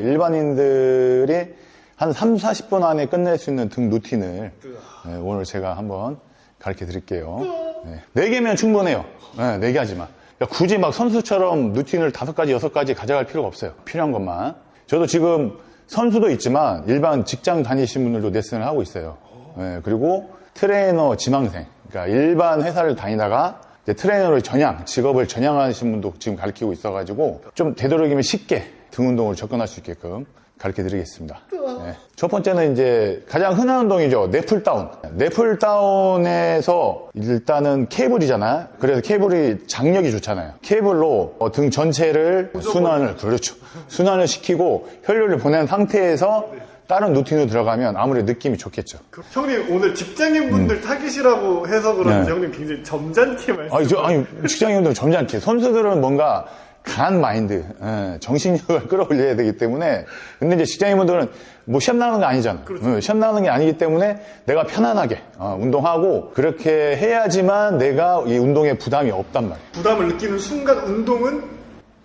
일반인들이 한 3, 40분 안에 끝낼 수 있는 등 루틴을 네, 오늘 제가 한번 가르쳐 드릴게요. 네. 4개면 충분해요. 네, 4개 하지만. 그러니까 굳이 막 선수처럼 루틴을 5가지, 6가지 가져갈 필요가 없어요. 필요한 것만. 저도 지금 선수도 있지만 일반 직장 다니신 분들도 레슨을 하고 있어요. 네, 그리고 트레이너 지망생. 그러니까 일반 회사를 다니다가 이제 트레이너로 전향, 직업을 전향하신 분도 지금 가르치고 있어가지고 좀 되도록이면 쉽게 등 운동을 접근할 수 있게끔 가르쳐 드리겠습니다. 네. 첫 번째는 이제 가장 흔한 운동이죠. 네플 다운. 네플 다운에서 일단은 케이블이잖아요. 그래서 케이블이 장력이 좋잖아요. 케이블로 어, 등 전체를 순환을, 그렇죠. 순환을 시키고 혈류를 보낸 상태에서 다른 루틴으로 들어가면 아무래도 느낌이 좋겠죠. 그 형님 오늘 직장인분들 타깃이라고 해서 그런지 네. 형님 굉장히 점잖게 말씀. 아니, 저, 아니, 직장인들은 점잖게. 선수들은 뭔가 강한 마인드, 예, 정신력을 끌어올려야 되기 때문에. 근데 이제 직장인분들은 뭐 시험 나가는 게 아니잖아. 예, 시험 나가는 게 아니기 때문에 내가 편안하게 어, 운동하고 그렇게 해야지만 내가 이 운동에 부담이 없단 말이야. 부담을 느끼는 순간 운동은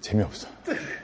재미없어.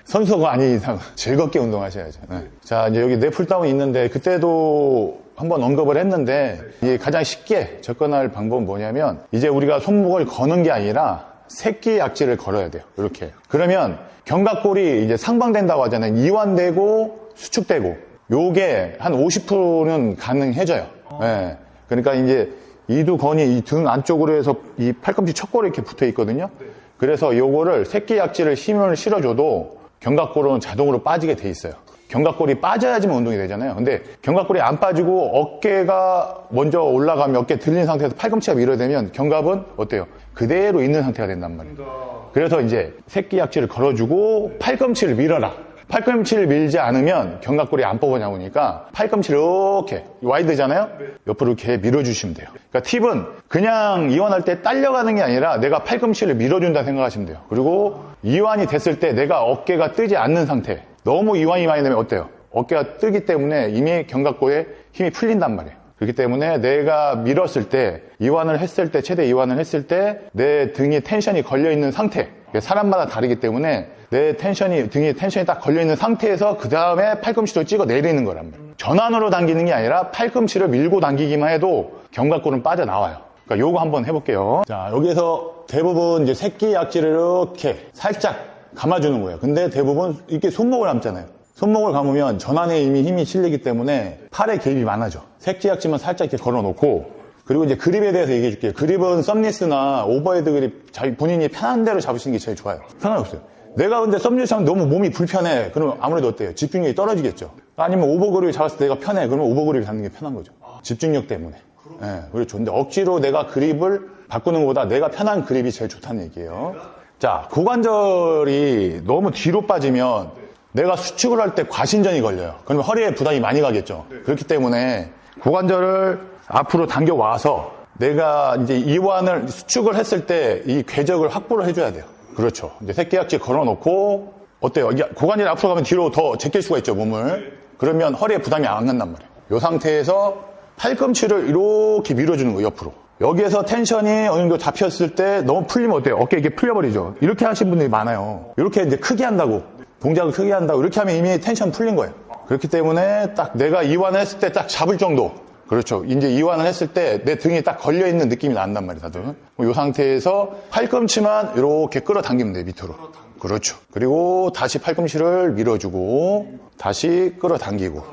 선수가 아닌 이상 즐겁게 운동하셔야죠. 네. 자, 이제 여기 네플다운이 있는데 그때도 한번 언급을 했는데 이게 가장 쉽게 접근할 방법은 뭐냐면 이제 우리가 손목을 거는 게 아니라 새끼 약지를 걸어야 돼요. 이렇게. 그러면 견갑골이 이제 상방된다고 하잖아요. 이완되고 수축되고 요게 한 50%는 가능해져요. 네. 그러니까 이제 이두건이 이 등 안쪽으로 해서 이 팔꿈치 척골에 이렇게 붙어 있거든요. 그래서 요거를 새끼 약지를 힘을 실어줘도 견갑골은 자동으로 빠지게 돼 있어요. 견갑골이 빠져야지만 운동이 되잖아요. 근데 견갑골이 안 빠지고 어깨가 먼저 올라가면 어깨 들린 상태에서 팔꿈치가 밀어되면 견갑은 어때요? 그대로 있는 상태가 된단 말이에요. 그래서 이제 새끼 약지를 걸어주고 팔꿈치를 밀어라. 팔꿈치를 밀지 않으면 견갑골이 안 뽑아 나오니까 팔꿈치를 이렇게 와이드잖아요. 옆으로 이렇게 밀어주시면 돼요. 그러니까 팁은 그냥 이완할 때 딸려가는 게 아니라 내가 팔꿈치를 밀어준다 생각하시면 돼요. 그리고 이완이 됐을 때 내가 어깨가 뜨지 않는 상태. 너무 이완이 많이 되면 어때요? 어깨가 뜨기 때문에 이미 견갑골에 힘이 풀린단 말이에요. 그렇기 때문에 내가 밀었을 때, 이완을 했을 때, 최대 이완을 했을 때, 내 등이 텐션이 걸려 있는 상태. 이게 사람마다 다르기 때문에 내 텐션이, 등이 텐션이 딱 걸려 있는 상태에서 그 다음에 팔꿈치를 찍어 내리는 거란 말이에요. 전환으로 당기는 게 아니라 팔꿈치를 밀고 당기기만 해도 견갑골은 빠져 나와요. 그러니까 요거 한번 해볼게요. 자, 여기에서 대부분 이제 새끼 약지를 이렇게 살짝 감아주는 거예요. 근데 대부분 이렇게 손목을 감잖아요. 손목을 감으면 전환에 이미 힘이 실리기 때문에 팔에 개입이 많아져. 새끼 약지만 살짝 이렇게 걸어놓고 그리고 이제 그립에 대해서 얘기해 줄게요. 그립은 썸리스나 오버헤드 그립 본인이 편한 대로 잡으시는 게 제일 좋아요. 편한 게 없어요. 내가 근데 썸리스 하면 너무 몸이 불편해. 그러면 아무래도 어때요? 집중력이 떨어지겠죠. 아니면 오버그립을 잡았을 때 내가 편해. 그러면 오버그립을 잡는 게 편한 거죠. 집중력 때문에. 예, 그렇죠. 근데 억지로 내가 그립을 바꾸는 것보다 내가 편한 그립이 제일 좋다는 얘기예요. 자, 고관절이 너무 뒤로 빠지면 내가 수축을 할 때 과신전이 걸려요. 그러면 허리에 부담이 많이 가겠죠. 그렇기 때문에 고관절을 앞으로 당겨 와서 내가 이제 이완을 수축을 했을 때 이 궤적을 확보를 해줘야 돼요. 그렇죠. 이제 새끼약지 걸어놓고 어때요? 이게 고관절이 앞으로 가면 뒤로 더 제낄 수가 있죠, 몸을. 그러면 허리에 부담이 안 간단 말이에요. 이 상태에서 팔꿈치를 이렇게 밀어주는 거예요, 옆으로. 여기에서 텐션이 어느 정도 잡혔을 때 너무 풀리면 어때요? 어깨 이게 풀려버리죠. 이렇게 하신 분들이 많아요. 이렇게 이제 크게 한다고. 동작을 크게 한다고. 이렇게 하면 이미 텐션 풀린 거예요. 그렇기 때문에 딱 내가 이완을 했을 때 딱 잡을 정도. 그렇죠. 이제 이완을 했을 때 내 등이 딱 걸려있는 느낌이 난단 말이에요, 다들. 이 상태에서 팔꿈치만 이렇게 끌어당기면 돼요, 밑으로. 그렇죠. 그리고 다시 팔꿈치를 밀어주고, 다시 끌어당기고.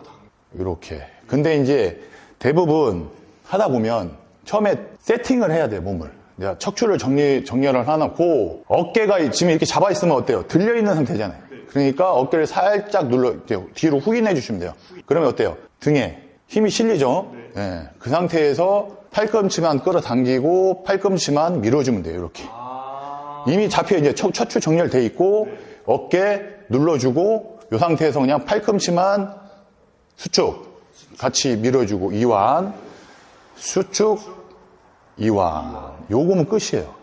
이렇게. 근데 이제 대부분 하다 보면 처음에 세팅을 해야 돼요, 몸을. 척추를 정리, 정렬을 해놓고 어깨가 지금 이렇게 잡아있으면 어때요? 들려있는 상태잖아요. 그러니까 어깨를 살짝 눌러, 뒤로 후인해 주시면 돼요. 그러면 어때요? 등에 힘이 실리죠? 예, 그 상태에서 팔꿈치만 끌어당기고 팔꿈치만 밀어주면 돼요, 이렇게. 이미 잡혀 이제 척, 척추 정렬돼 있고 어깨 눌러주고 이 상태에서 그냥 팔꿈치만 수축 같이 밀어주고 이완 수축 이완. 요거면 끝이에요.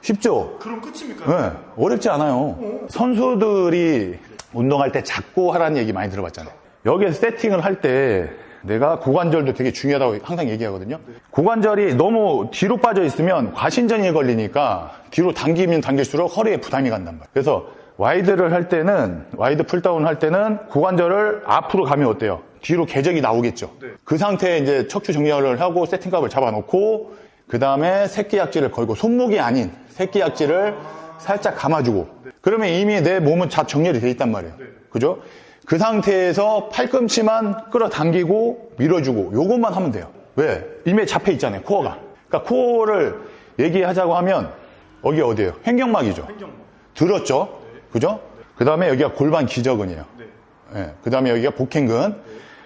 쉽죠? 그럼 끝입니까? 네, 어렵지 않아요. 선수들이 운동할 때 잡고 하라는 얘기 많이 들어봤잖아요. 여기에서 세팅을 할 때 내가 고관절도 되게 중요하다고 항상 얘기하거든요 고관절이 너무 뒤로 빠져 있으면 과신전이 걸리니까 뒤로 당기면 당길수록 허리에 부담이 간단 말이에요 그래서 와이드를 할 때는 와이드 풀다운 할 때는 고관절을 앞으로 가면 어때요? 뒤로 궤적이 나오겠죠. 네. 그 상태에 이제 척추 정렬을 하고 세팅값을 잡아놓고 그 다음에 새끼약지를 걸고 손목이 아닌 새끼약지를 살짝 감아주고 그러면 이미 내 몸은 다 정렬이 돼 있단 말이에요. 그죠? 그 상태에서 팔꿈치만 끌어당기고 밀어주고 요것만 하면 돼요. 왜? 이미 잡혀 있잖아요. 코어가. 그러니까 코어를 얘기하자고 하면 여기 어디예요? 횡격막이죠. 들었죠? 그죠? 그 다음에 여기가 골반 기저근이에요. 그 다음에 여기가 복행근.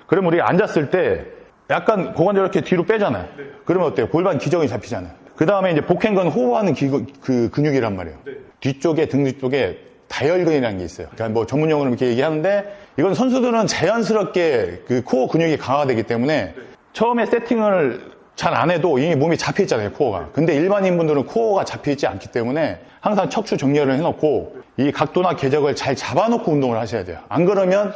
그러면 우리가 앉았을 때 약간 고관절 이렇게 뒤로 빼잖아요. 그러면 어때요? 골반 기저근이 잡히잖아요. 그 다음에 이제 복행근 호흡하는 기- 그 근육이란 말이에요. 뒤쪽에 등 뒤쪽에 다혈근이라는 게 있어요. 그러니까 뭐 전문 용어로 이렇게 얘기하는데 이건 선수들은 자연스럽게 그 코어 근육이 강화되기 때문에 처음에 세팅을 잘 안 해도 이미 몸이 잡혀 있잖아요, 코어가. 근데 일반인 분들은 코어가 잡혀 있지 않기 때문에 항상 척추 정렬을 해놓고 이 각도나 궤적을 잘 잡아놓고 운동을 하셔야 돼요. 안 그러면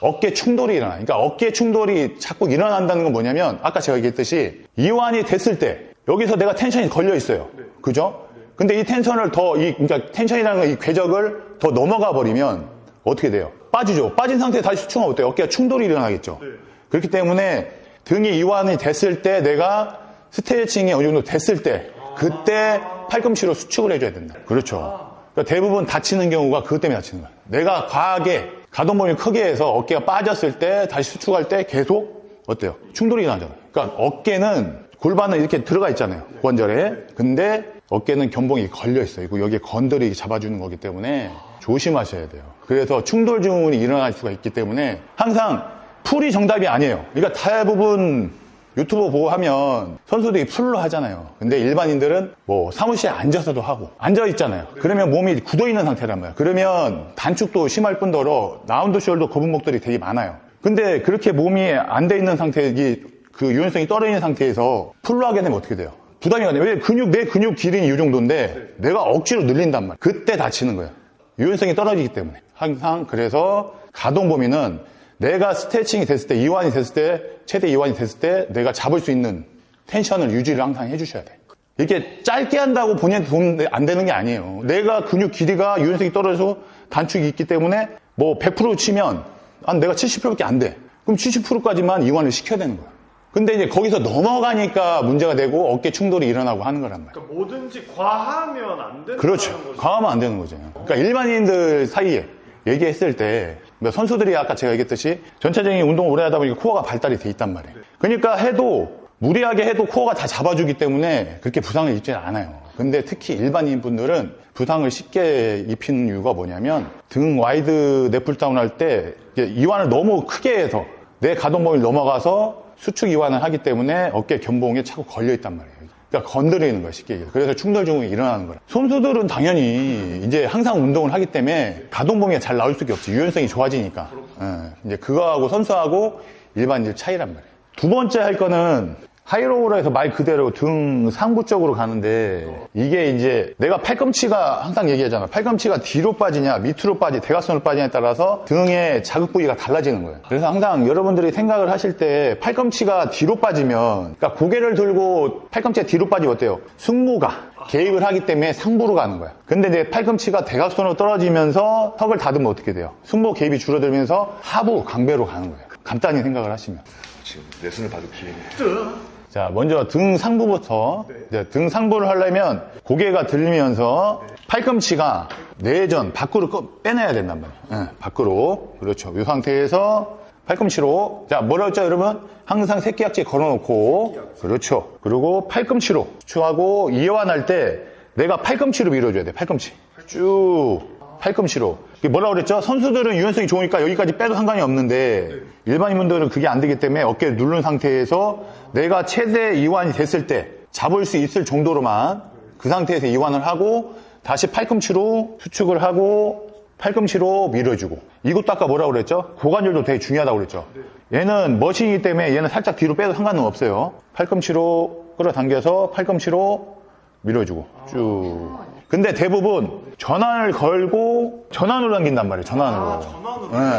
어깨 충돌이 일어나. 그러니까 어깨 충돌이 자꾸 일어난다는 건 뭐냐면 아까 제가 얘기했듯이 이완이 됐을 때 여기서 내가 텐션이 걸려 있어요. 그죠? 근데 이 텐션을 더, 이, 그러니까 텐션이라는 건 이 궤적을 더 넘어가 버리면 어떻게 돼요? 빠지죠. 빠진 상태에 다시 수축하면 어때요? 어깨가 충돌이 일어나겠죠. 그렇기 때문에 등이 이완이 됐을 때 내가 스트레칭이 어느 정도 됐을 때 그때 팔꿈치로 수축을 해줘야 된다. 그렇죠. 그러니까 대부분 다치는 경우가 그것 때문에 다치는 거야. 내가 과하게 가동범위 크게 해서 어깨가 빠졌을 때 다시 수축할 때 계속 어때요? 충돌이 일어나잖아요. 그러니까 어깨는 골반은 이렇게 들어가 있잖아요. 고관절에. 근데 어깨는 견봉이 걸려 있어요. 그리고 여기에 건드리 잡아주는 거기 때문에 조심하셔야 돼요. 그래서 충돌 증후군이 일어날 수가 있기 때문에 항상 풀이 정답이 아니에요. 그러니까 대부분 유튜브 보고 하면 선수들이 풀로 하잖아요. 근데 일반인들은 뭐 사무실에 앉아서도 하고 앉아 있잖아요. 그러면 몸이 굳어 있는 상태란 말이에요. 그러면 단축도 심할 뿐더러 라운드 숄더 거북목들이 되게 많아요. 근데 그렇게 몸이 안 돼 있는 상태, 이그 유연성이 떨어지는 상태에서 풀로 하게 되면 어떻게 돼요? 부담이 가요. 왜 근육, 내 근육 길이는 이 정도인데 내가 억지로 늘린단 말이에요. 그때 다치는 거예요. 유연성이 떨어지기 때문에. 항상 그래서 가동 범위는 내가 스트레칭이 됐을 때, 이완이 됐을 때, 최대 이완이 됐을 때 내가 잡을 수 있는 텐션을 유지를 항상 해주셔야 돼. 이렇게 짧게 한다고 본인한테 도움 안 되는 게 아니에요. 내가 근육 길이가 유연성이 떨어져서 단축이 있기 때문에 뭐 100% 치면 한 내가 70%밖에 안 돼. 그럼 70%까지만 이완을 시켜야 되는 거야. 근데 이제 거기서 넘어가니까 문제가 되고 어깨 충돌이 일어나고 하는 거란 말이야. 그러니까 뭐든지 과하면 안 된다는 그렇죠. 거죠. 과하면 안 되는 거죠. 그러니까 일반인들 사이에 얘기했을 때 선수들이 아까 제가 얘기했듯이 전체적인 운동을 오래 하다 보니까 코어가 발달이 돼 있단 말이에요. 그러니까 해도 무리하게 해도 코어가 다 잡아주기 때문에 그렇게 부상을 입지 않아요. 근데 특히 일반인 분들은 부상을 쉽게 입히는 이유가 뭐냐면 등 와이드 넷풀다운 할 때 이완을 너무 크게 해서 내 가동 범위를 넘어가서 수축 이완을 하기 때문에 어깨 견봉에 자꾸 걸려 있단 말이에요. 그러니까 건드리는 거야 쉽게 얘기해서. 그래서 충돌 증후군이 일어나는 거야. 선수들은 당연히 이제 항상 운동을 하기 때문에 가동 범위가 잘 나올 수밖에 없지. 유연성이 좋아지니까. 예, 이제 그거하고 선수하고 일반인들 차이란 말이에요. 두 번째 할 거는 하이로우라 해서 말 그대로 등 상부 쪽으로 가는데 이게 이제 내가 팔꿈치가 항상 얘기하잖아. 팔꿈치가 뒤로 빠지냐 밑으로 빠지 대각선으로 빠지냐에 따라서 등의 자극 부위가 달라지는 거예요. 그래서 항상 여러분들이 생각을 하실 때 팔꿈치가 뒤로 빠지면 그러니까 고개를 들고 팔꿈치가 뒤로 빠지면 어때요? 승모가 개입을 하기 때문에 상부로 가는 거야. 근데 이제 팔꿈치가 대각선으로 떨어지면서 턱을 닫으면 어떻게 돼요? 승모 개입이 줄어들면서 하부 강배로 가는 거예요. 간단히 생각을 하시면. 지금 레슨을 받을 기회는 자, 먼저 등 상부부터. 이제 등 상부를 하려면 고개가 들면서 팔꿈치가 내전, 밖으로 꺼- 빼내야 된단 말이에요. 예, 밖으로. 그렇죠. 이 상태에서 팔꿈치로. 자, 뭐라 했죠, 여러분? 항상 새끼약지 걸어놓고. 그렇죠. 그리고 팔꿈치로 수축하고 이완할 때 내가 팔꿈치로 밀어줘야 돼, 팔꿈치. 쭉. 팔꿈치로. 뭐라 그랬죠? 선수들은 유연성이 좋으니까 여기까지 빼도 상관이 없는데 일반인분들은 그게 안 되기 때문에 어깨를 누른 상태에서 내가 최대 이완이 됐을 때 잡을 수 있을 정도로만 그 상태에서 이완을 하고 다시 팔꿈치로 수축을 하고 팔꿈치로 밀어주고 이것도 아까 뭐라고 그랬죠? 고관절도 되게 중요하다고 그랬죠? 얘는 머신이기 때문에 얘는 살짝 뒤로 빼도 상관은 없어요. 팔꿈치로 끌어당겨서 팔꿈치로 밀어주고 쭉. 근데 대부분 전환을 걸고 전환으로 당긴단 말이에요. 전환으로.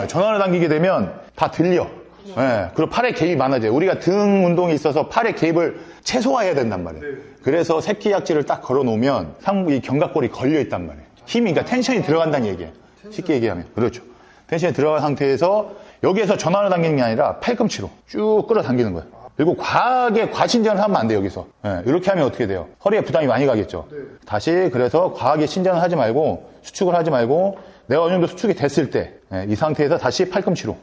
예, 전환을 당기게 되면 다 들려. 예, 그리고 팔에 개입이 많아져요. 우리가 등 운동에 있어서 팔에 개입을 최소화해야 된단 말이에요. 그래서 새끼 약지를 딱 걸어 놓으면 상부 이 견갑골이 걸려 있단 말이에요. 힘이 그러니까 텐션이 들어간다는 얘기예요. 쉽게 얘기하면. 그렇죠. 텐션에 들어간 상태에서 여기에서 전환을 당기는 게 아니라 팔꿈치로 쭉 끌어당기는 거예요. 그리고 과하게 과신전을 하면 안 돼요, 여기서. 예, 이렇게 하면 어떻게 돼요? 허리에 부담이 많이 가겠죠. 다시 그래서 과하게 신전을 하지 말고 수축을 하지 말고 내가 어느 정도 수축이 됐을 때 이 상태에서 다시 팔꿈치로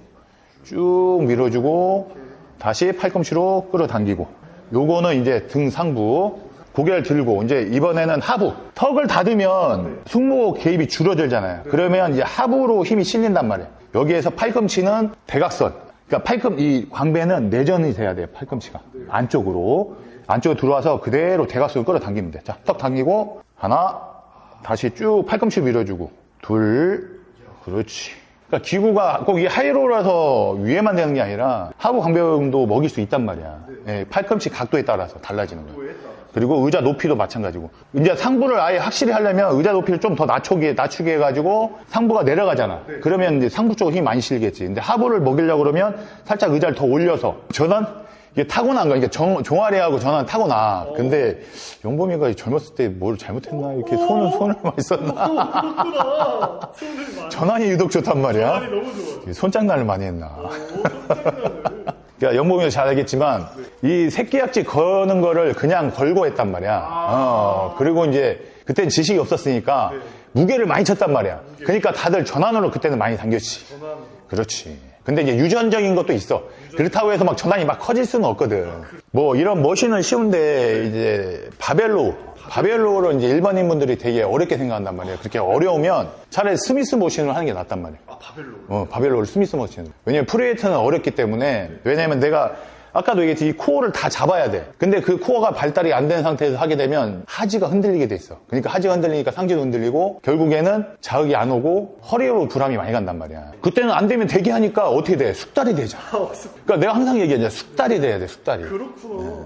쭉 밀어주고 다시 팔꿈치로 끌어당기고. 요거는 이제 등 상부 고개를 들고 이제 이번에는 하부. 턱을 닫으면 승모 개입이 줄어들잖아요. 그러면 이제 하부로 힘이 실린단 말이에요. 여기에서 팔꿈치는 대각선 그러니까 팔꿈 이 광배는 내전이 돼야 돼요 팔꿈치가. 안쪽으로. 안쪽으로 들어와서 그대로 대각선을 끌어당기면 돼 자 턱 당기고 하나 다시 쭉 팔꿈치 밀어주고. 둘. 그렇지 그러니까 기구가 꼭 이 하이로라서 위에만 되는 게 아니라 하부 광배음도 먹일 수 있단 말이야. 예, 팔꿈치 각도에 따라서 달라지는 거야. 그리고 의자 높이도 마찬가지고. 이제 상부를 아예 확실히 하려면 의자 높이를 좀 더 낮추게, 낮추게 해가지고 상부가 내려가잖아. 그러면 이제 상부 쪽으로 힘이 많이 실리겠지. 근데 하부를 먹이려고 그러면 살짝 의자를 더 올려서 전환? 이게 타고난 거야. 이게 정, 종아리하고 전환 타고나. 근데 영범이가 젊었을 때 뭘 잘못했나? 이렇게 손을, 손을 많이 썼나? 그렇구나. 손을 많이. 전환이 유독 좋단 말이야. 아니 너무 좋아. 손장난을 많이 했나. 오, 손장난을. 그러니까 영범이도 잘 알겠지만 이 새끼약지 거는 거를 그냥 걸고 했단 말이야. 어, 그리고 이제 그때는 지식이 없었으니까 무게를 많이 쳤단 말이야. 그러니까 다들 전환으로 그때는 많이 당겼지. 그렇지. 근데 이제 유전적인 것도 있어. 그렇다고 해서 막 전환이 막 커질 수는 없거든. 뭐 이런 머신은 쉬운데 이제 바벨로, 바벨로로 이제 일반인분들이 되게 어렵게 생각한단 말이에요. 그렇게 어려우면 차라리 스미스 머신을 하는 게 낫단 말이에요. 아 바벨로. 어, 바벨로를 스미스 머신. 왜냐면 프리웨이트는 어렵기 때문에, 왜냐면 내가 아까도 얘기했지, 이 코어를 다 잡아야 돼. 근데 그 코어가 발달이 안 된 상태에서 하게 되면 하지가 흔들리게 돼 있어. 그러니까 하지가 흔들리니까 상지도 흔들리고, 결국에는 자극이 안 오고, 허리로 부람이 많이 간단 말이야. 그때는 안 되면 되게 하니까 어떻게 돼? 숙달이 되잖아. 아. 그러니까 내가 항상 얘기하잖아. 숙달이 돼야 돼, 숙달이. 그렇구나.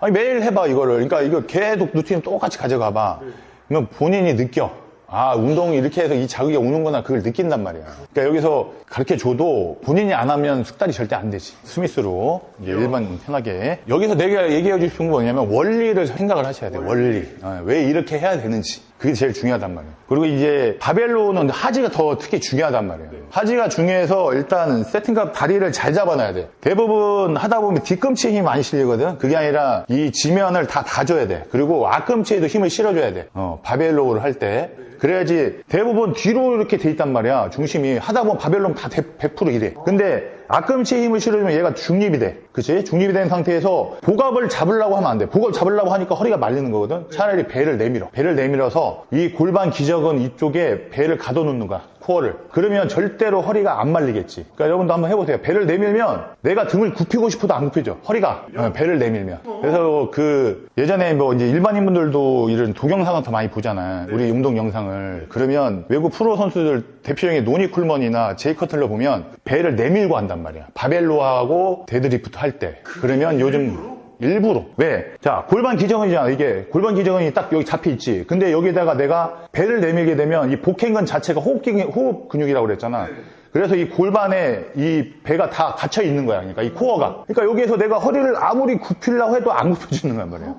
아니, 매일 해봐, 이거를. 그러니까 이거 계속 루틴 똑같이 가져가봐. 그러면 본인이 느껴. 아, 운동이 이렇게 해서 이 자극이 오는구나. 그걸 느낀단 말이야. 그러니까 여기서 가르쳐 줘도 본인이 안 하면 숙달이 절대 안 되지. 스미스로. 일반 편하게. 여기서 내가 얘기해 줄 싶은 건 뭐냐면 원리를 생각을 하셔야 돼. 원리. 어, 왜 이렇게 해야 되는지. 그게 제일 중요하단 말이에요. 그리고 이제 바벨로는 하지가 더 특히 중요하단 말이에요. 하지가 중요해서 일단 세팅과 다리를 잘 잡아놔야 돼. 대부분 하다 보면 뒤꿈치에 힘이 많이 실리거든. 그게 아니라 이 지면을 다 다줘야 돼. 그리고 앞꿈치에도 힘을 실어줘야 돼. 어, 바벨로를 할 때. 그래야지 대부분 뒤로 이렇게 돼 있단 말이야. 중심이 하다 보면 바벨로는 다100% 이래. 근데 앞꿈치에 힘을 실어주면 얘가 중립이 돼. 그치? 중립이 된 상태에서 복압을 잡으려고 하면 안 돼. 복압 잡으려고 하니까 허리가 말리는 거거든. 차라리 배를 내밀어. 배를 내밀어서 이 골반 기적은 이쪽에 배를 가둬놓는 거야. 코어를. 그러면 절대로 허리가 안 말리겠지. 그러니까 여러분도 한번 해보세요. 배를 내밀면 내가 등을 굽히고 싶어도 안 굽히죠. 허리가. 어, 배를 내밀면. 그래서 그 예전에 뭐 이제 일반인분들도 이런 동영상을 더 많이 보잖아요. 우리 운동 영상을. 그러면 외국 프로 선수들 대표적인 노니 쿨먼이나 제이 커틀러 보면 배를 내밀고 한단 말이야. 바벨로 하고 데드리프트 할 때. 그러면 요즘 일부러. 왜? 자, 골반 기정근이잖아, 이게. 골반 기정근이 딱 여기 잡혀 있지. 근데 여기다가 내가 배를 내밀게 되면 이 복행근 자체가 호흡, 기, 호흡 근육이라고 그랬잖아. 그래서 이 골반에 이 배가 다 갇혀 있는 거야. 그러니까 이 코어가. 그러니까 여기에서 내가 허리를 아무리 굽히려고 해도 안 굽혀지는 거란 말이야.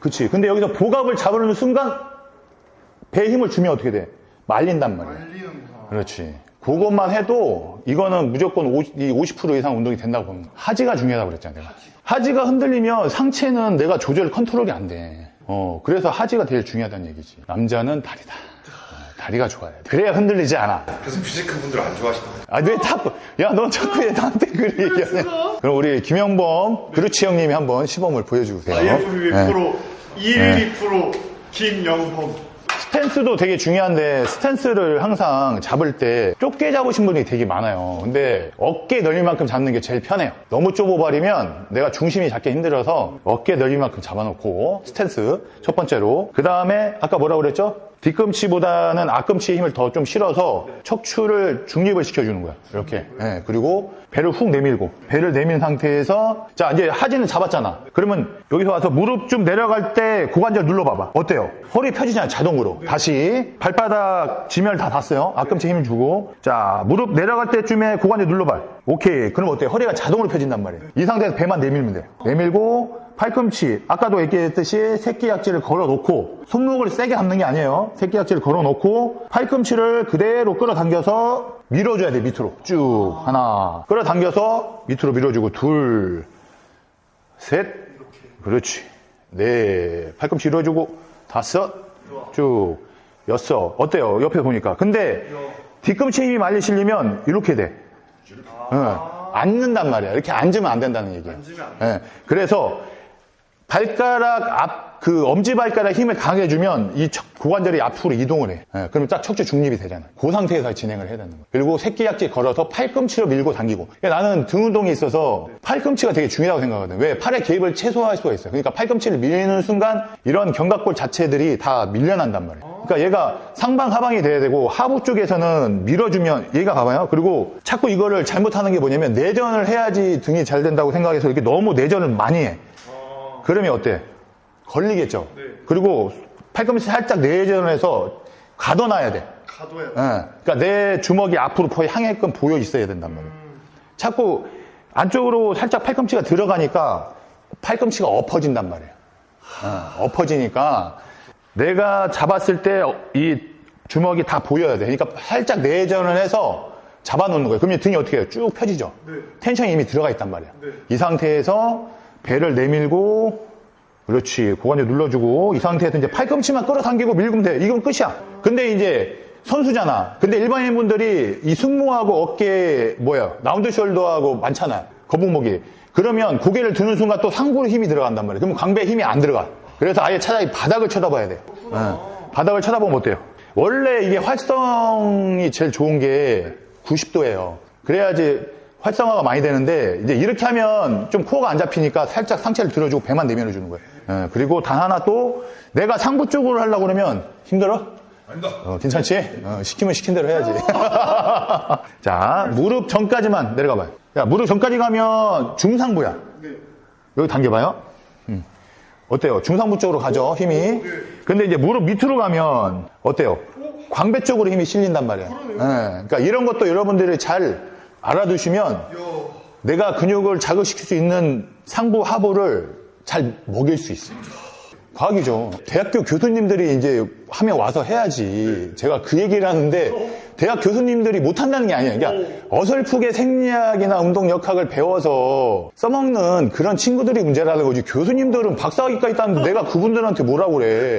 그치. 근데 여기서 복압을 잡으려는 순간 배에 힘을 주면 어떻게 돼? 말린단 말이야. 말리는구나. 그렇지. 그것만 해도 이거는 무조건 50, 이50% 이상 운동이 된다고 보면 하지가 중요하다고 그랬잖아 내가. 하지 가 흔들리면 상체는 내가 조절 컨트롤이 안 돼. 어, 그래서 하지가 제일 중요하다는 얘기지. 남자는 다리다. 어, 다리가 좋아야 돼. 그래야 흔들리지 않아. 그래서 뮤지컬 분들 안 좋아하시나요? 아, 왜 자꾸, 야, 너 자꾸 왜 나한테 그래 얘기하냐. 그럼 우리 김영범, 그루치 형님이 한번 시범을 보여주세요. IFBB 네. 프로 1위 프로 김영범. 스탠스도 되게 중요한데 스탠스를 항상 잡을 때 좁게 잡으신 분이 되게 많아요. 근데 어깨 넓이만큼 잡는 게 제일 편해요. 너무 좁아버리면 내가 중심이 잡기 힘들어서 어깨 넓이만큼 잡아놓고 스탠스 첫 번째로 그 다음에 아까 뭐라고 그랬죠? 뒤꿈치보다는 앞꿈치에 힘을 더 좀 실어서 척추를 중립을 시켜주는 거야. 이렇게. 예, 그리고 배를 훅 내밀고 배를 내민 상태에서 자 이제 하지는 잡았잖아. 그러면 여기서 와서 무릎 좀 내려갈 때 고관절 눌러봐봐. 어때요? 허리 펴지잖아요. 자동으로. 다시 발바닥 지면 다 닿았어요. 앞꿈치 힘 주고 자 무릎 내려갈 때쯤에 고관절 눌러봐. 오케이. 그럼 어때 요? 허리가 자동으로 펴진단 말이에요. 이 상태에서 배만 내밀면 돼요. 내밀고 팔꿈치. 아까도 얘기했듯이 새끼약지를 걸어놓고 손목을 세게 잡는 게 아니에요. 새끼약지를 걸어놓고 팔꿈치를 그대로 끌어당겨서 밀어줘야 돼 밑으로. 쭉. 하나. 끌어당겨서 밑으로 밀어주고 둘. 셋. 그렇지. 네. 팔꿈치 밀어주고 다섯. 쭉. 여섯. 어때요? 옆에 보니까. 근데 뒤꿈치 힘이 많이 실리면 이렇게 돼. 어, 앉는단 말이야. 이렇게 앉으면 안 된다는 얘기야. 예, 그래서 발가락 앞, 그 엄지발가락 힘을 강하게 주면 이 척- 고관절이 앞으로 이동을 해. 예, 그러면 딱 척추 중립이 되잖아. 그 상태에서 진행을 해야 되는 거야. 그리고 새끼약지 걸어서 팔꿈치로 밀고 당기고. 그러니까 나는 등 운동이 있어서 팔꿈치가 되게 중요하다고 생각하거든. 왜? 팔의 개입을 최소화할 수가 있어요. 그러니까 팔꿈치를 밀는 순간 이런 견갑골 자체들이 다 밀려난단 말이에요. 그러니까 얘가 상방 하방이 돼야 되고 하부 쪽에서는 밀어주면 얘가 봐봐요. 그리고 자꾸 이거를 잘못하는 게 뭐냐면 내전을 해야지 등이 잘 된다고 생각해서 이렇게 너무 내전을 많이 해. 그러면 어때? 걸리겠죠. 그리고 팔꿈치 살짝 내전해서 가둬놔야 돼. 가둬야 돼. 예. 그러니까 내 주먹이 앞으로 거의 향해끔 보여 있어야 된단 말이에요. 자꾸 안쪽으로 살짝 팔꿈치가 들어가니까 팔꿈치가 엎어진단 말이에요. 예, 엎어지니까 내가 잡았을 때 이 주먹이 다 보여야 돼. 그러니까 살짝 내전을 해서 잡아놓는 거예요. 그러면 등이 어떻게 해요? 쭉 펴지죠. 네. 텐션이 이미 들어가 있단 말이에요. 네. 이 상태에서 배를 내밀고 그렇지. 고관절 눌러주고 이 상태에서 이제 팔꿈치만 끌어당기고 밀면 돼. 이건 끝이야. 근데 이제 선수잖아. 근데 일반인 분들이 이 승모하고 어깨 뭐야 라운드 숄더하고 많잖아. 거북목이. 그러면 고개를 드는 순간 또 상부로 힘이 들어간단 말이야. 그러면 광배에 힘이 안 들어가. 그래서 아예 차라리 바닥을 쳐다봐야 돼. 예. 바닥을 쳐다보면 어때요? 원래 이게 활성이 제일 좋은 게 90도예요. 그래야지 활성화가 많이 되는데 이제 이렇게 하면 좀 코어가 안 잡히니까 살짝 상체를 들어주고 배만 내밀어 주는 거예요. 예, 그리고 단 하나 또 내가 상부 쪽으로 하려고 그러면 힘들어? 아니다. 어, 괜찮지? 어, 시키면 시킨 대로 해야지. 자, 무릎 전까지만 내려가 봐요. 야, 무릎 전까지 가면 중상부야. 네. 여기 당겨봐요. 음. 어때요? 중상부 쪽으로 가죠, 힘이. 근데 이제 무릎 밑으로 가면 어때요? 광배 쪽으로 힘이 실린단 말이에요. 예, 그러니까 이런 것도 여러분들이 잘 알아두시면 야, 내가 근육을 자극시킬 수 있는 상부 하부를 잘 먹일 수 있어요. 과학이죠. 대학교 교수님들이 이제 하면 와서 해야지. 제가 그 얘기를 하는데 대학 교수님들이 못한다는 게 아니에요. 그러니까 어설프게 생리학이나 운동 역학을 배워서 써먹는 그런 친구들이 문제라는 거지. 교수님들은 박사학위가 있다는데 내가 그분들한테 뭐라고 그래.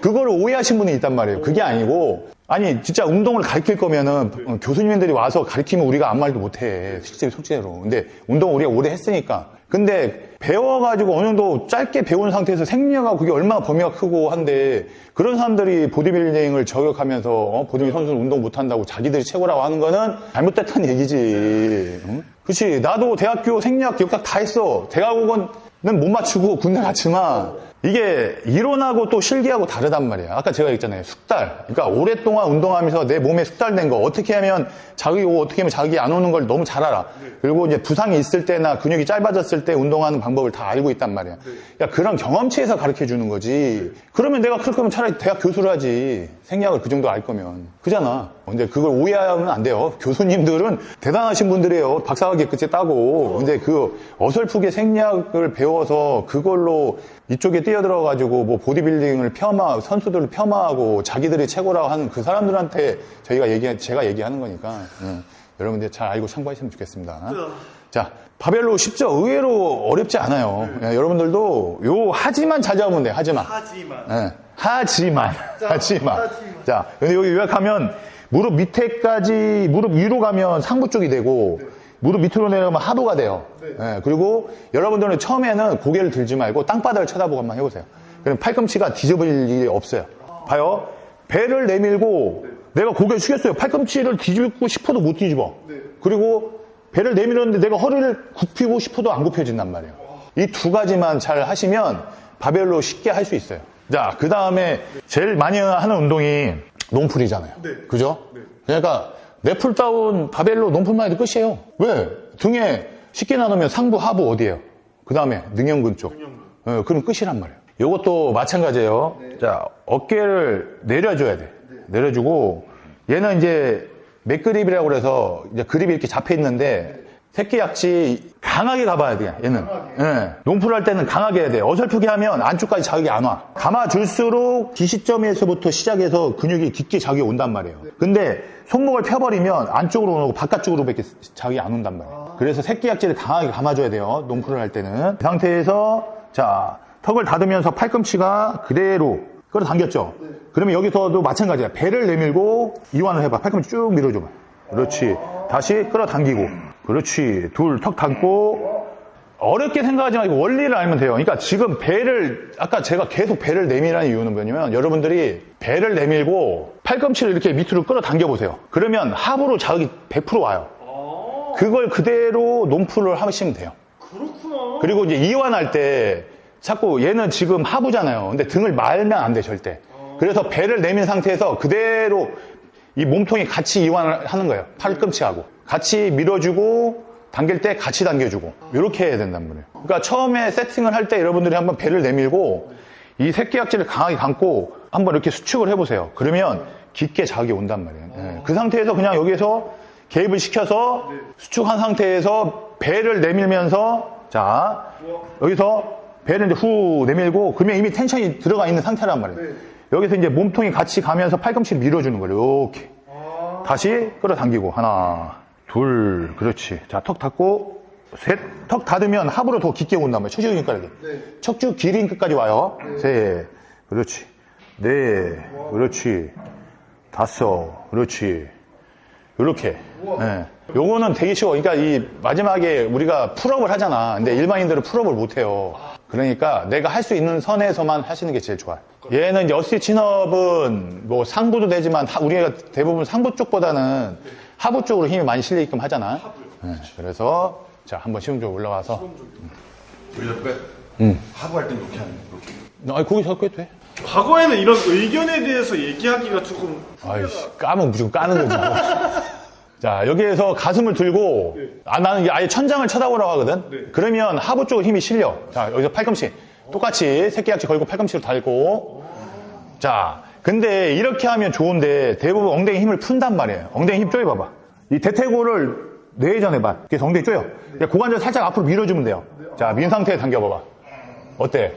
그걸 오해하신 분이 있단 말이에요. 그게 아니고 아니 진짜 운동을 가르칠 거면은 어, 교수님들이 와서 가르치면 우리가 아무 말도 못해. 실제 실제로. 근데 운동 우리가 오래 했으니까. 근데 배워가지고 어느 정도 짧게 배운 상태에서 생리학하고 그게 얼마나 범위가 크고 한데 그런 사람들이 보디빌딩을 저격하면서 어, 보디빌딩 선수는 운동 못한다고 자기들이 최고라고 하는 거는 잘못됐다는 얘기지. 응? 그렇지 나도 대학교 생리학 역학 다 했어. 대학원은 못 맞추고 군대 갔지만 이게 이론하고 또 실기하고 다르단 말이야. 아까 제가 얘기했잖아요. 숙달. 그러니까 오랫동안 운동하면서 내 몸에 숙달된 거 어떻게 하면 자극이 오고 어떻게 하면 자극이 안 오는 걸 너무 잘 알아. 그리고 이제 부상이 있을 때나 근육이 짧아졌을 때 운동하는 방법을 다 알고 있단 말이야. 야, 그런 경험치에서 가르쳐 주는 거지. 그러면 내가 그럴 거면 차라리 대학 교수를 하지. 생략을 그 정도 알 거면. 그잖아. 근데 그걸 오해하면 안 돼요. 교수님들은 대단하신 분들이에요. 박사학위 끝에 따고. 근데 그 어설프게 생략을 배워서 그걸로 이쪽에 뛰어 들어가지고 뭐 보디빌딩을 폄하, 선수들을 폄하하고 자기들이 최고라고 하는 그 사람들한테 저희가 얘기, 제가 얘기하는 거니까. 응. 여러분들 잘 알고 참고하시면 좋겠습니다. 자, 바벨로 쉽죠? 의외로 어렵지 않아요. 예, 여러분들도 요 하지만 잘 잡으면 돼요. 하지만. 하지만. 예, 하지만, 자, 하지만. 하지만. 자, 근데 여기 요약하면 무릎 밑에까지, 무릎 위로 가면 상부 쪽이 되고, 무릎 밑으로 내려가면 하부가 돼요. 네. 예, 그리고 여러분들은 처음에는 고개를 들지 말고 땅바닥을 쳐다보고 한번 해보세요. 그럼 팔꿈치가 뒤집을 일이 없어요. 봐요. 배를 내밀고, 내가 고개를 숙였어요. 팔꿈치를 뒤집고 싶어도 못 뒤집어. 네. 그리고 배를 내밀었는데 내가 허리를 굽히고 싶어도 안 굽혀진단 말이에요. 이 두 가지만 잘 하시면 바벨로 쉽게 할 수 있어요. 자, 그 다음에 제일 많이 하는 운동이 농풀이잖아요. 네. 그죠? 네. 그러니까 넷풀다운 바벨로 농풀만 해도 끝이에요. 왜? 등에 쉽게 나누면 상부, 하부 어디예요? 그 다음에 능형근 쪽. 어, 그럼 끝이란 말이에요. 이것도 마찬가지예요. 자, 어깨를 내려줘야 돼. 내려주고 얘는 이제 맥그립이라고 그래서 이제 그립이 이렇게 잡혀 있는데 새끼 약지 강하게 가봐야 돼, 얘는. 예. 농풀 할 때는 강하게 해야 돼. 어설프게 하면 안쪽까지 자극이 안 와. 감아줄수록 기시점에서부터 시작해서 근육이 깊게 자극이 온단 말이에요. 근데 손목을 펴버리면 안쪽으로 오고 바깥쪽으로 밖에 자극이 안 온단 말이에요. 그래서 새끼 약지를 강하게 감아줘야 돼요. 농풀을 할 때는. 이 상태에서, 자, 턱을 닫으면서 팔꿈치가 그대로 끌어당겼죠? 그러면 여기서도 마찬가지야. 배를 내밀고 이완을 해봐. 팔꿈치 쭉 밀어줘봐. 그렇지. 다시 끌어당기고. 그렇지. 둘, 턱 닫고. 어렵게 생각하지 말고 원리를 알면 돼요. 그러니까 지금 배를, 아까 제가 계속 배를 내밀라는 이유는 뭐냐면 여러분들이 배를 내밀고 팔꿈치를 이렇게 밑으로 끌어당겨 보세요. 그러면 하부로 자극이 100% 와요. 그걸 그대로 논풀을 하시면 돼요. 그렇구나. 그리고 이제 이완할 때 자꾸 얘는 지금 하부잖아요. 근데 등을 말면 안 돼, 절대. 그래서 배를 내민 상태에서 그대로 이 몸통이 같이 이완을 하는 거예요. 팔꿈치하고. 같이 밀어주고 당길 때 같이 당겨주고. 이렇게 해야 된단 말이에요. 그러니까 처음에 세팅을 할 때 여러분들이 한번 배를 내밀고 이 새끼약지를 강하게 감고 한번 이렇게 수축을 해보세요. 그러면 깊게 자극이 온단 말이에요. 예. 그 상태에서 그냥 여기에서 개입을 시켜서 수축한 상태에서 배를 내밀면서 자 여기서 배를 이제 후 내밀고 그러면 이미 텐션이 들어가 있는 상태란 말이에요. 여기서 이제 몸통이 같이 가면서 팔꿈치를 밀어주는 거예요. 이렇게. 다시 끌어당기고. 하나 둘. 그렇지. 자 턱 닫고 셋. 턱 닫으면 하부로 더 깊게 온단 말이에요. 척추 근육까지 척추 길인 끝까지 와요. 셋 그렇지. 네. 그렇지. 다섯. 그렇지. 이렇게. 예. 요거는 되게 쉬워. 그러니까 이 마지막에 우리가 풀업을 하잖아. 근데 일반인들은 풀업을 못 해요. 그러니까 내가 할 수 있는 선에서만 하시는 게 제일 좋아요. 얘는 어시 친업은 뭐 상부도 되지만 하- 우리가 대부분 상부 쪽보다는 하부 쪽으로 힘이 많이 실리게끔 하잖아. 예. 그래서 자 한번 시험 좀 올라가서. 우리가 그 하부할 땐 이렇게 하는 이렇게. 아니 거기 서 해도 돼. 과거에는 이런 의견에 대해서 얘기하기가 조금 아이씨, 까면 무조건 까는 거지. 자, 여기에서 가슴을 들고, 아, 나는 아예 천장을 쳐다보라고 하거든? 그러면 하부 쪽으로 힘이 실려. 자, 여기서 팔꿈치. 똑같이 새끼약지 걸고 팔꿈치로 달고. 자, 근데 이렇게 하면 좋은데 대부분 엉덩이 힘을 푼단 말이에요. 엉덩이 힘 조여봐봐. 이 대퇴골을 내전해봐. 그래서 엉덩이 조여. 그러니까 고관절 살짝 앞으로 밀어주면 돼요. 자, 민 상태에 당겨봐봐. 어때?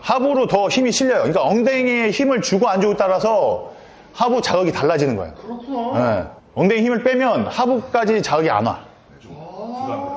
하부로 더 힘이 실려요. 그러니까 엉덩이에 힘을 주고 안 주고 따라서 하부 자극이 달라지는 거예요. 그렇구나. 예. 엉덩이 힘을 빼면 하부까지 자극이 안 와.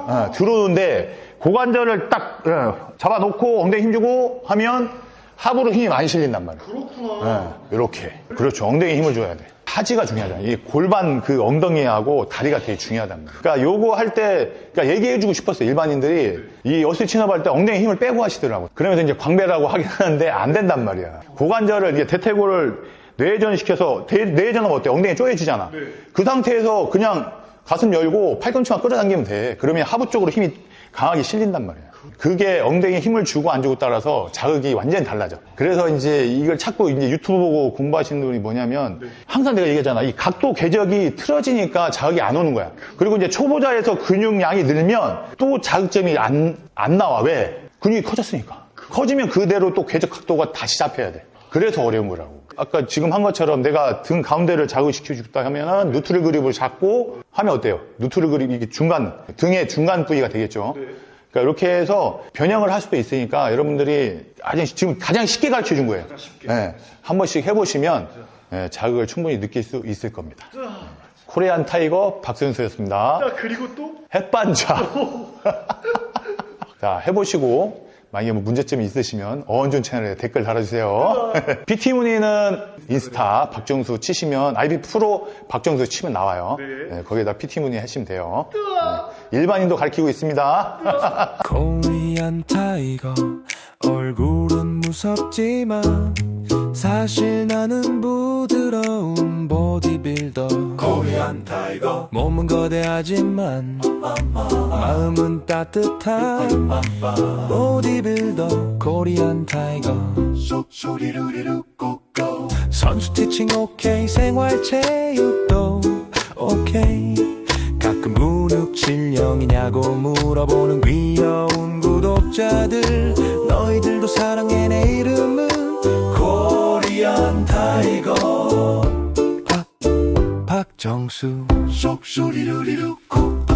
예, 들어오는데 고관절을 딱 예, 잡아놓고 엉덩이 힘 주고 하면 하부로 힘이 많이 실린단 말이에요. 그렇구나. 이렇게. 그렇죠. 엉덩이에 힘을 줘야 돼. 하지가 중요하잖아. 이 골반 그 엉덩이하고 다리가 되게 중요하단 말이야. 그러니까 요거 할 때, 그러니까 얘기해주고 싶었어요. 일반인들이 이 어스 친업 할 때 엉덩이 힘을 빼고 하시더라고. 그러면서 이제 광배라고 하긴 하는데 안 된단 말이야. 고관절을, 이게 대퇴골을 뇌전시켜서, 대- 뇌전은 어때? 엉덩이 쪼여지잖아. 그 상태에서 그냥 가슴 열고 팔꿈치만 끌어당기면 돼. 그러면 하부 쪽으로 힘이 강하게 실린단 말이야. 그게 엉덩이에 힘을 주고 안 주고 따라서 자극이 완전히 달라져. 그래서 이제 이걸 찾고 이제 유튜브 보고 공부하시는 분이 뭐냐면 항상 내가 얘기하잖아. 이 각도 궤적이 틀어지니까 자극이 안 오는 거야. 그리고 이제 초보자에서 근육량이 늘면 또 자극점이 안, 안 나와. 왜? 근육이 커졌으니까. 커지면 그대로 또 궤적 각도가 다시 잡혀야 돼. 그래서 어려운 거라고. 아까 지금 한 것처럼 내가 등 가운데를 자극시켜 주다 하면은 누트를 그립을 잡고 하면 어때요? 누트를 그립, 이게 중간, 등의 중간 부위가 되겠죠. 그러니까 이렇게 해서 변형을 할 수도 있으니까 여러분들이 아주 지금 가장 쉽게 가르쳐 준 거예요. 예, 한 번씩 해보시면 예, 자극을 충분히 느낄 수 있을 겁니다. 코리안 타이거 박선수였습니다. 자, 그리고 또 햇반자. 자, 해보시고, 만약에 뭐 문제점이 있으시면 어원준 채널에 댓글 달아주세요. PT 문의는 인스타 박정수 치시면 IB 프로 박정수 치면 나와요. 네, 거기에다 PT 문의 하시면 돼요. 네, 일반인도 가르치고 있습니다. 코리안 타이거 얼굴은 무섭지만 사실 나는 부드러운 보디빌더. 코리안 타이거. 몸은 거대하지만 마음은 따뜻한 보디빌더. 코리안 타이거. 선수 티칭 오케이 생활 체육도 오케이. 가끔 근육 질량이냐고 물어보는 귀여운 구독자들. 너희들도 사랑해 내 코리안 타이거. 박 박정수. 쏙소리루리루 코